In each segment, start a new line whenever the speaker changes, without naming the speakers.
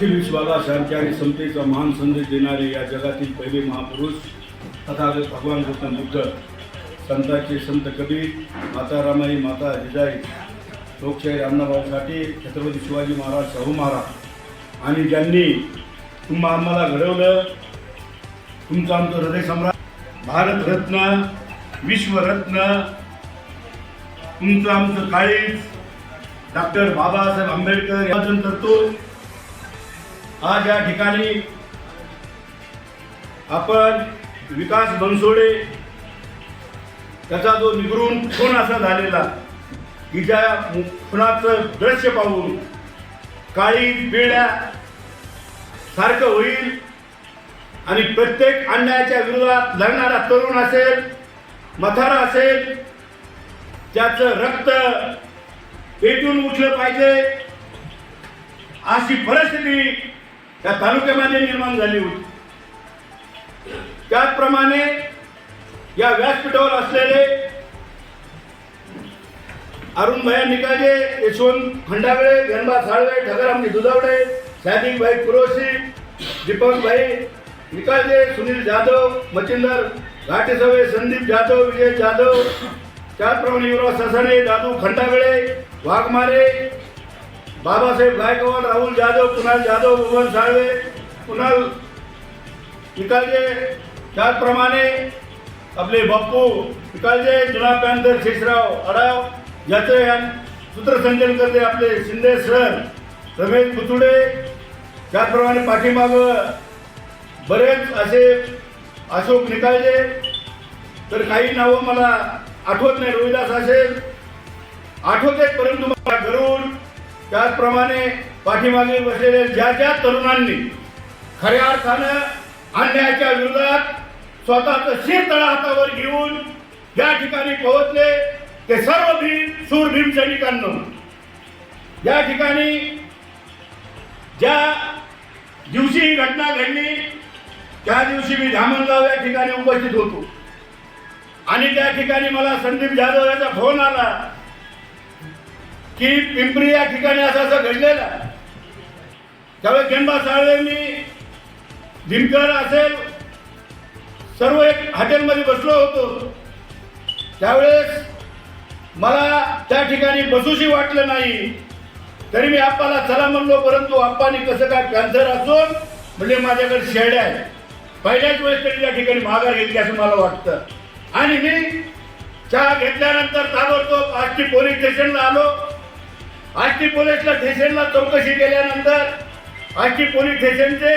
अखिल विश्वाला शांती आणि समतेचा महान संदेश देणारे या जगातील पहिले महापुरुष तथागत भगवान गौतम बुद्ध संतांचे संत कबीर माता रामाई माता जिजाई लोकशाही अण्णाभाऊ साठे छत्रपती शिवाजी महाराज शाहू महाराज आणि ज्यांनी तुम्हा आम्हाला घडवलं तुमचं आमचं हृदय सम्राट भारतरत्न विश्वरत्न तुमचं आमचं काळीज डॉक्टर बाबासाहेब आंबेडकर यातून करतो आज या ठिकाणी आपण विकास बनसोडे त्याचा जो निगरून खून असा झालेला की ज्या खुनाचं दृश्य पाहून काळी पिळ्या सारखं होईल आणि प्रत्येक अन्यायाच्या विरोधात लढणारा तरुण असेल मथारा असेल त्याचं रक्त पेटून उठलं पाहिजे अशी परिस्थिती त्या तालुक्यामध्ये निर्माण झाली होती. त्याचप्रमाणे या व्यासपीठावर असलेले अरुण निकाजे यशवंत खंडागळे गणबा साळवे ठगरामजी दुधावडे सादिकभाई कुरोशी दीपकभाई निकाजे सुनील जाधव मचिंदर घाटेसवे संदीप जाधव विजय जाधव त्याचप्रमाणे युवराज ससाणे दादू खंडागळे वाघमारे बाबासाहेब गायकवाड राहुल जाधव कुणाल जाधव भुवन साळवे कुणाल निकालजे त्याचप्रमाणे आपले बाप्पू निकालजे जुना पॅन्थर शेषराव अडाव याचे सूत्रसंचलन करते आपले शिंदे सर रमेश बुतुडे त्याचप्रमाणे पाठीमाग बरेच असे अशोक निकालजे. तर काही नावं मला आठवत नाही. रोहिदास असेल. आठवत आहेत परंतु मला घरून त्याचप्रमाणे पाठीमागे बसलेल्या ज्या ज्या तरुणांनी खऱ्या अर्थानं अन्यायाच्या विरोधात स्वतःचं शिर तळा हातावर घेऊन या ठिकाणी पोहोचले ते सर्व भीम सूर भीम सैनिकांना या ठिकाणी ज्या दिवशी ही घटना घडली त्या दिवशी मी धामणगाव या ठिकाणी उपस्थित होतो. आणि त्या ठिकाणी मला संदीप जाधव याचा फोन आला की पिंपरी या ठिकाणी असं असं घडलेलं त्यावेळेस गेंबा साळवेंनी दिनकर असेल सर्व एक हॉटेलमध्ये बसलो होतो. त्यावेळेस मला त्या ठिकाणी बसूशी वाटलं नाही. तरी मी आप्पाला चला म्हणलो परंतु आप्पानी कसं काय कॅन्सर असून म्हणजे माझ्याकडे शेड्या आहे पहिल्याच वेळेस तरी त्या ठिकाणी माघार घेतली असं मला वाटतं. आणि मी चहा घेतल्यानंतर ताबडतोब आजची पोलीस स्टेशनला आलो. आष्टी पोलीसला स्टेशनला चौकशी केल्यानंतर आष्टी पोलीस स्टेशनचे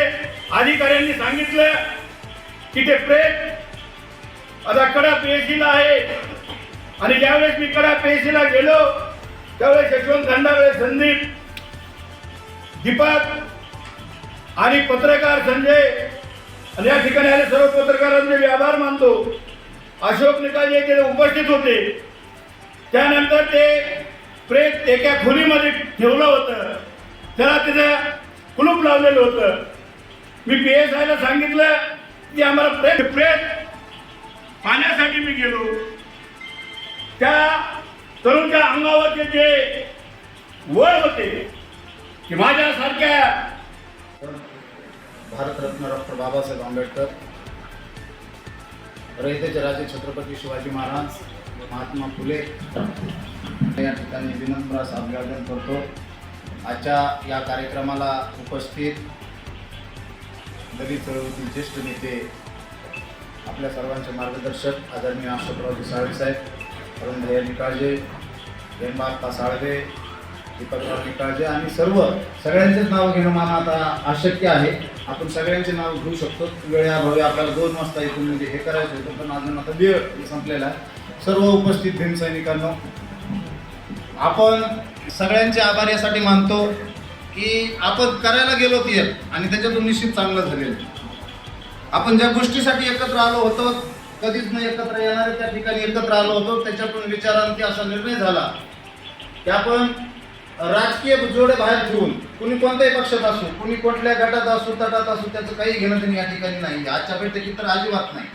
अधिकाऱ्यांनी सांगितलं की ते प्रेत आता कडा पीएसीला आहे. आणि ज्यावेळेस मी कडा पीएसीला गेलो त्यावेळेस यशवंत खंडागळे संदीप दीपक आणि पत्रकार संजय आणि या ठिकाणी आले सर्व पत्रकारांचे मी आभार मानतो. अशोक निकाल जे उपस्थित होते. त्यानंतर ते प्रेत एका खोलीमध्ये ठेवलं होतं. त्याला तिथं कुलूप लावलेलं होतं. मी पी एस आयला सांगितलं की आम्हाला प्रेत प्रेत पाण्यासाठी मी गेलो. त्या तरुणच्या अंगावरचे जे वर होते की माझ्यासारख्या
भारतरत्न डॉक्टर बाबासाहेब आंबेडकर रयतेचे राजे छत्रपती शिवाजी महाराज महात्मा फुले या ठिकाणी विनम्र अभिवादन करतो. आजच्या या कार्यक्रमाला उपस्थित दलित चळवळीतील ज्येष्ठ नेते आपल्या सर्वांचे मार्गदर्शक आदरणीय अशोकरावजी साळवे साहेब अरुण भैया निकाळजे हेमबाप्पा साळवे दीपकराव निकाळजे आणि सर्व सगळ्यांचेच नाव घेणं मला आता अशक्य आहे. आपण सगळ्यांचे नाव घेऊ शकतो. वेळाभावी आपल्याला दोन वाजता इथून म्हणजे हे करायचं होतं पण अजून आता वेळ संपलेला आहे. सर्व उपस्थित भीमसैनिकांना आपण सगळ्यांचे आभार यासाठी मानतो की आपण करायला गेलो ती आणि त्याच्यातून निश्चित चांगलं झालेलं आपण ज्या गोष्टीसाठी एकत्र आलो होतो कधीच नाही एकत्र येणारे त्या ठिकाणी एकत्र आलो होतो त्याच्यातून विचारांती असा निर्णय झाला की आपण राजकीय जोडे बाहेर ठेवून कुणी कोणत्याही पक्षात असू कुणी कुठल्या गटात असू तटात असू त्याचं काही घेणं देणं या ठिकाणी नाही. आजच्या बैठकीत तर अजिबात नाही.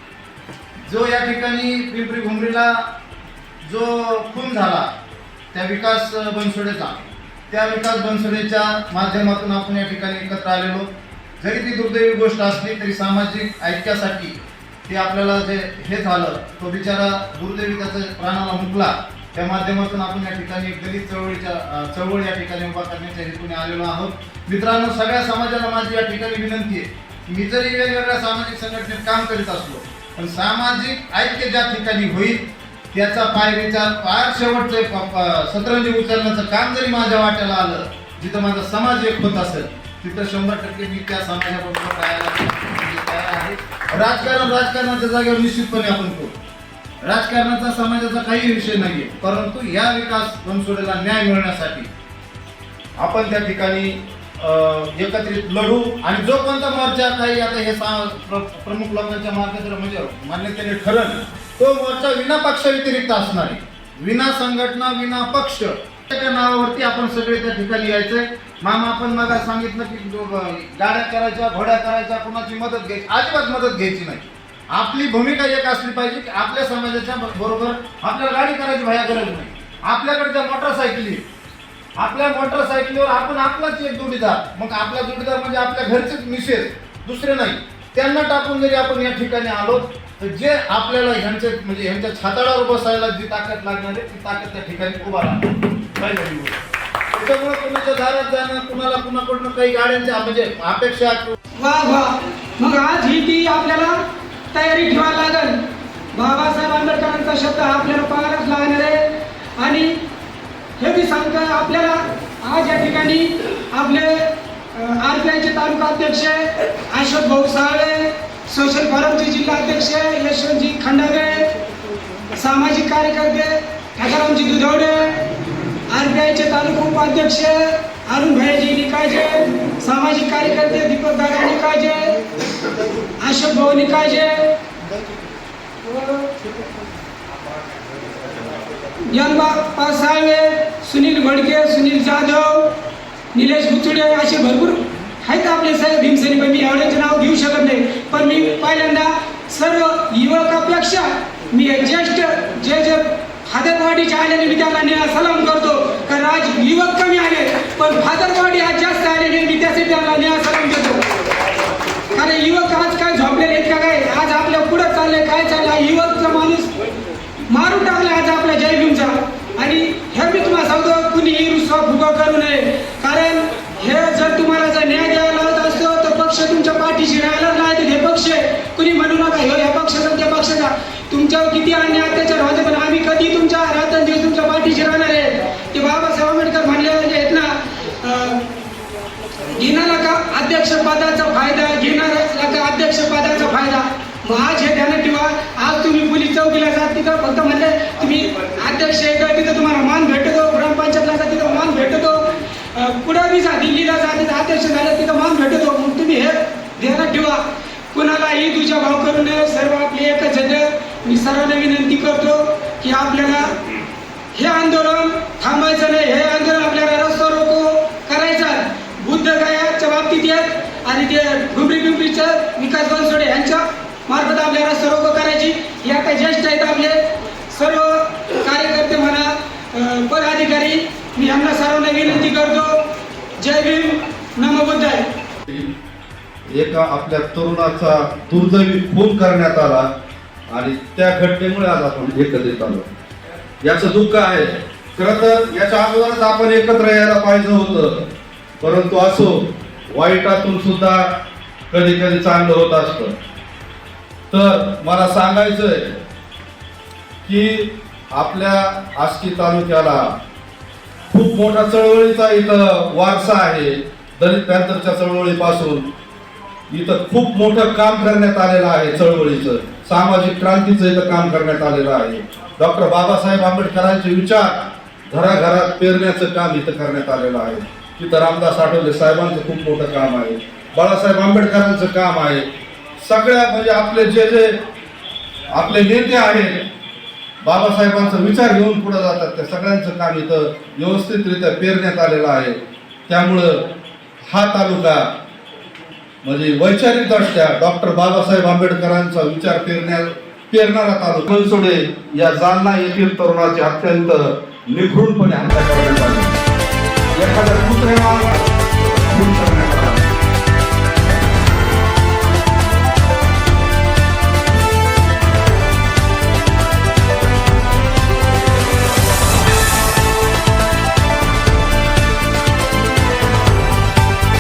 जो या ठिकाणी पिंपरी घुमरीला जो खून झाला त्या विकास बनसोडेचा. त्या विकास बनसोडेच्या माध्यमातून आपण या ठिकाणी एकत्र आलेलो. जरी ती दुर्दैवी गोष्ट असली तरी सामाजिक ऐक्यासाठी ते आपल्याला जे हे झालं तो बिचारा दुर्दैवी त्याचा प्राणाला मुकला त्या माध्यमातून आपण या ठिकाणी दलित चळवळीच्या चळवळ या ठिकाणी उभा करण्याच्या हेतूने आलेलो आहोत. मित्रांनो सगळ्या समाजाला माझी या ठिकाणी विनंती आहे मी जरी वेगवेगळ्या सामाजिक संघटनेत काम करीत असलो पण सामाजिक ऐक्य ज्या ठिकाणी होईल त्याचा पायरीचा फार शेवटचे सतरंजी उचलण्याचं काम जरी माझ्या वाट्याला आलं जिथं माझा समाज एक होत असेल तिथं शंभर टक्के मी त्या समाजाबरोबर म्हणजे तयार आहे. राजकारण राजकारणाच्या जागेवर निश्चितपणे आपण करू. राजकारणाचा समाजाचा काही विषय नाहीये परंतु या विकास बनसोडेला न्याय मिळण्यासाठी आपण त्या ठिकाणी एकत्रित लढू आणि जो कोणता मोर्चा काही आता हे सा- प्र- प्रमुख लोकांच्या मार्गदर्शन म्हणजे मान्यतेने ठरल तो मोर्चा विना पक्षाव्यतिरिक्त असणार आहे. विना संघटना विना पक्ष त्या नावावरती आपण सगळे त्या ठिकाणी यायचंय. मामा आपण मग सांगितलं की जो, गाड्या करायच्या घोड्या करायच्या कुणाची मदत घ्यायची? अजिबात मदत घ्यायची नाही. आपली भूमिका एक असली पाहिजे की आपल्या समाजाच्या बरोबर आपल्याला गाडी करायची भया गरज नाही. आपल्याकडे त्या मोटरसायकली आपल्या मोटरसायकलीवर आपण आपलाच एक जोडीदार. मग आपला जोडीदार म्हणजे आपल्या घरचेच मिसेस दुसरे नाही. त्यांना टाकून जरी आपण या ठिकाणी आलो तर जे आपल्याला ह्यांचे म्हणजे ह्यांच्या छाताडावर बसायला जी ताकद लागणार आहे ती ताकद त्या ठिकाणी उभा राहणार. त्याच्यामुळे कुणाच्या दारात जाणं कुणाला कुणाकडनं काही गाड्यांच्या म्हणजे अपेक्षा
वा वा. मग आज ही ती आपल्याला तयारी ठेवायला लागल. बाबासाहेब आंबेडकरांचा शब्द आपल्याला पाहायलाच लागणार आहे. आणि हे मी सांगतो आपल्याला आज या ठिकाणी आपले आर पी आयचे तालुका अध्यक्ष अशोक भाऊ साहेब सोशल फोरमचे जिल्हा अध्यक्ष यशवंतजी खंडागळे सामाजिक कार्यकर्ते ठाकरामजी दुधवडे आर तालुका उपाध्यक्ष अरुण भाईजी निकाजे सामाजिक कार्यकर्ते दीपक दादा निकाजे अशोक भाऊ निकाजे यलबा सुनील भडके सुनील जाधव निलेश बुचुडे असे भरपूर आहेत आपले सर भीमसेनी पण मी एवढ्याचे नाव घेऊ शकत नाही. पण मी पहिल्यांदा सर्व युवकापेक्षा मी ज्येष्ठ जे जे फादरवाडीच्या आल्याने मी त्यांना सलाम करतो. कारण आज युवक कमी आले पण फादरवाडी हा जास्त आलेले मी त्यासाठी त्यांना निळा सलाम देतो कारण युवक आज काय झोपलेले आहेत का काय आज आपल्या पुढे चाललंय काय चाललंय युवकचा माणूस मारून टाकला आज आपल्या जय भीमचा आणि हे मी तुम्हाला सांगतो कुणीही रुसवा फुगा करू नये कारण हे जर तुम्हाला जर न्याय द्यायला लावत असतो तर पक्ष तुमच्या पाठीशी राहायलाच नाही हे पक्ष आहे. कुणी म्हणू नका ह्यो या पक्षाचा त्या पक्षाचा तुमच्यावर किती अन्याय अत्याचार होते पण आम्ही कधी तुमच्या रात्रंदिवस तुमच्या पाठीशी राहणार आहे. ते बाबासाहेब आंबेडकर म्हणले आहेत ना घेणारा का अध्यक्ष पदाचा फायदा घेणारा का अध्यक्ष पदाचा फायदा. मग आज हे ध्यानात ठेवा. आज तुम्ही पोलीस चौकीला जात तिथं फक्त म्हणले तुम्ही अध्यक्ष आहे तिथं तुम्हाला मान भेटतो. ग्रामपंचायतला जा तिथं मान भेटतो. कुठं बी जा दिल्लीला जा तिथं अध्यक्ष झालं तिथं मान भेटतो. मग तुम्ही हे ध्यानात ठेवा. कुणालाही तुझ्या भाव करू नये सर्व आपली एकच मी सर्वांना विनंती करतो की आपल्याला हे आंदोलन थांबायचं नाही. हे आंदोलन आपल्याला रस्ता रोको करायचा. बुद्ध गायाच्या बाबतीत येत आणि ते डुबरी डुबरीचं विकास बनसोडे यांच्या मार्फत आपल्याला रस्ता रोको करायची. हे काही ज्येष्ठ आहेत आपले. सर्व कार्यकर्ते म्हणा पदाधिकारी मी यांना सर्वांना विनंती करतो. जय भीम. नमो बुद्धाय. आहे
एका आपल्या तरुणाचा दुर्दैवी खून करण्यात आला आणि त्या घटनेमुळे आज आपण एकत्रित आलो. याचं दुःख आहे. खरं तर याच्या अगोदरच आपण एकत्र यायला पाहिजे होतं. परंतु असो वाईटातून सुद्धा कधी कधी चांगलं होत असतं. तर मला सांगायचंय की आपल्या आष्टी तालुक्याला खूप मोठा चळवळीचा इथं वारसा आहे. दलित पॅंथरच्या चळवळीपासून इथं खूप मोठं काम करण्यात आलेलं आहे चळवळीचं. सामाजिक क्रांतीचं इथं काम करण्यात आलेलं आहे. डॉक्टर बाबासाहेब आंबेडकरांचे विचार घराघरात पेरण्याचं काम इथं करण्यात आलेलं आहे. तिथं रामदास आठवले साहेबांचं खूप मोठं काम आहे. बाळासाहेब आंबेडकरांचं काम आहे. सगळ्या म्हणजे आपले जे जे आपले नेते आहेत बाबासाहेबांचा विचार घेऊन पुढे जातात त्या सगळ्यांचं काम इथं व्यवस्थितरित्या पेरण्यात आलेलं आहे. त्यामुळं हा तालुका म्हणजे वैचारिकदृष्ट्या डॉक्टर बाबासाहेब आंबेडकरांचा विचार पेरण्या पेरणारा तालुका. या जालना येथील तरुणाची अत्यंत निघृणपणे हत्या करण्यात आली. एखाद्या कुत्र्या